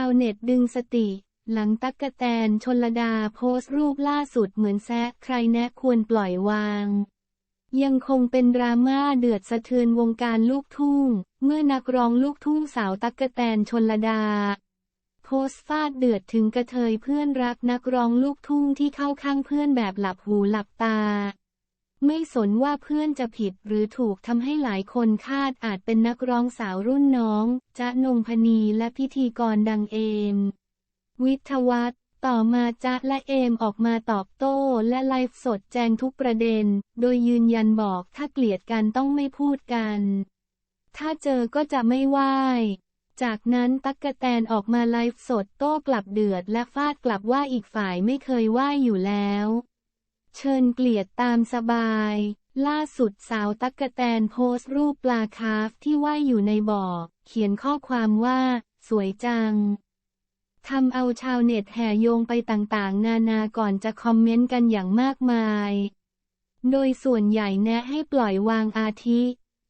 าวเน็ตดึงสติ หลังตักกะแตนชนลดาโพสต์รูปล่าสุดเหมือนแซะใครแนะควรปล่อยวาง ยังคงเป็นดราม่าเดือดสะเทือนวงการลูกทุ่ง เมื่อนักร้องลูกทุ่งสาวตักกะแตนชนลดา โพสต์ฟาดเดือดถึงกระเทยเพื่อนรักนักร้องลูกทุ่งที่เข้าข้างเพื่อนแบบหลับหูหลับตา ไม่สนว่าเพื่อนจะผิดหรือถูกทำให้หลายคนคาดอาจเป็นนักร้องสาวรุ่นน้องจ๊ะนงพนีและพิธีกรดังเอม วิทวัฒต่อมาจ๊ะและเอมออกมาตอบโต้และไลฟ์สดแจงทุกประเด็น โดยยืนยันบอกถ้าเกลียดกันต้องไม่พูดกัน ถ้าเจอก็จะไม่ไหวจากนั้นตั๊กกะแตนออกมาไลฟ์สดโต้กลับเดือดและฟาดกลับว่าอีกฝ่ายไม่เคยไหวอยู่แล้ว เชิญเกลียดตามสบาย ล่าสุดสาวตั๊กกะแตนโพสต์รูปปลาคาร์ฟที่ว่ายอยู่ในบ่อ เขียนข้อความว่า สวยจังทำเอาชาวเน็ตแห่โยงไปต่างๆ นานาก่อนจะคอมเมนต์กันอย่างมากมาย โดยส่วนใหญ่แนะให้ปล่อยวางอาทิ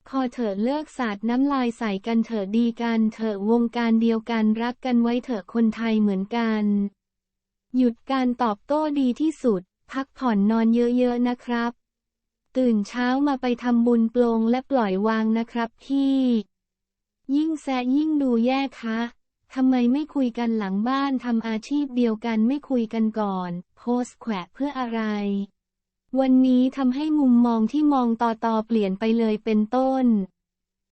พอเถอะเลิกสาดน้ำลายใส่กันเถอะดีกันเถอะวงการเดียวกันรักกันไว้เถอะคนไทยเหมือนกัน หยุดการตอบโต้ดีที่สุด พักผ่อนนอนเยอะๆนะครับ ตื่นเช้ามาไปทำบุญปลงและปล่อยวางนะครับพี่ ยิ่งแซะยิ่งดูแย่คะทำไมไม่คุยกันหลังบ้านทำอาชีพเดียวกันไม่คุยกันก่อน โพสแขวะเพื่ออะไร วันนี้ทำให้มุมมองที่มองต่อต่อเปลี่ยนไปเลยเป็นต้น